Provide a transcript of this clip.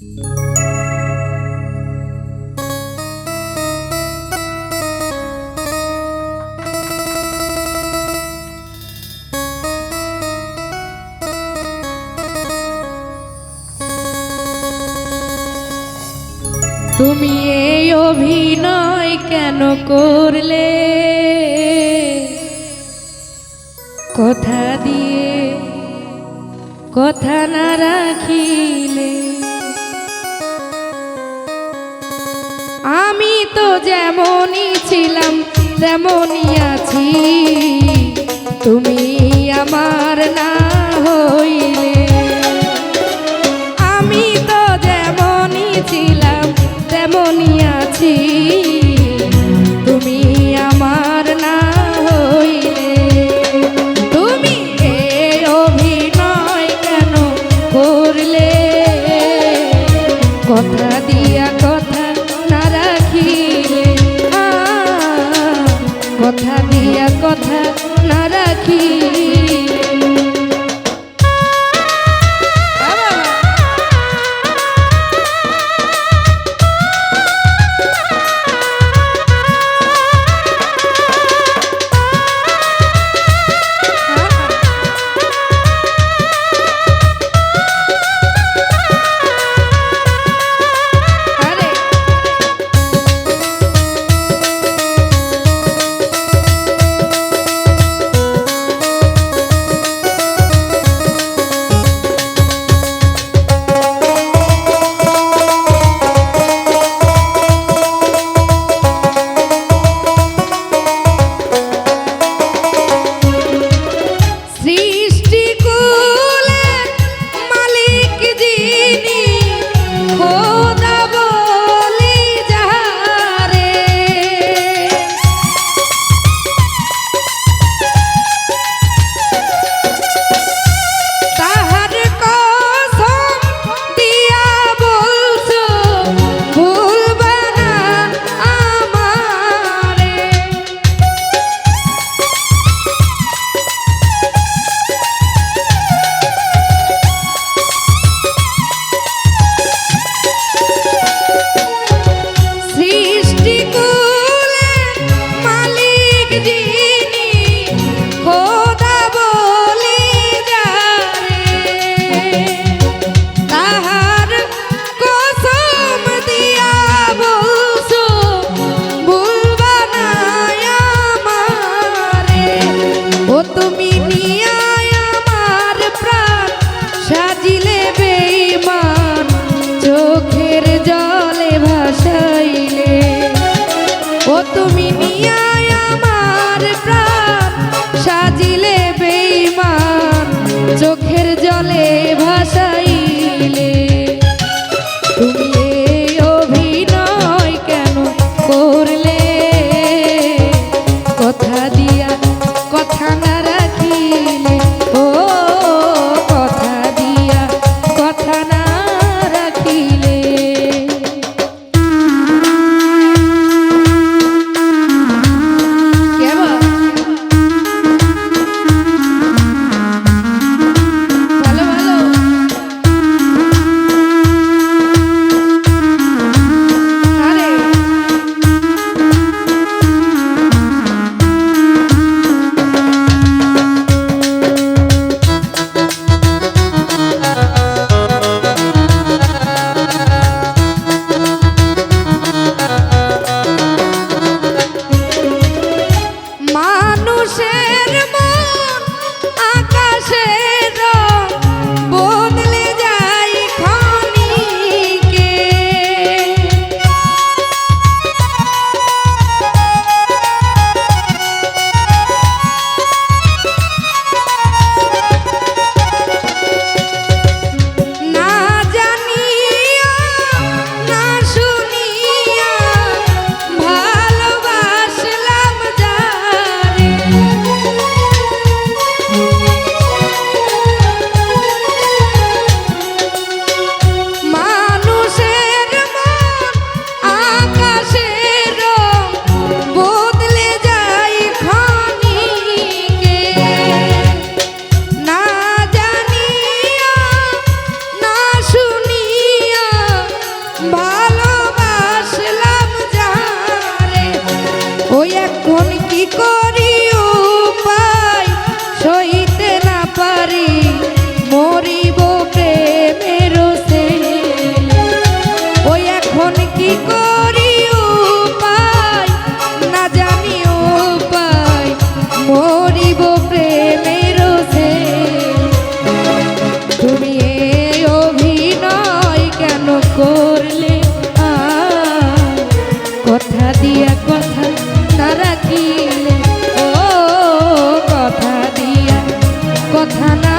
তুমি এই অভিনয় কেন করলে? কথা দিয়ে কথা না রাখিলে আমি তো যেমনই ছিলাম, তেমনই আছি। তুমি আমার না হইলে। আমি তো যেমনই ছিলাম, তেমনই আছি। দিয়া কথা না রাখি। জলে ভাষা কোন কি করি উপায় কথা না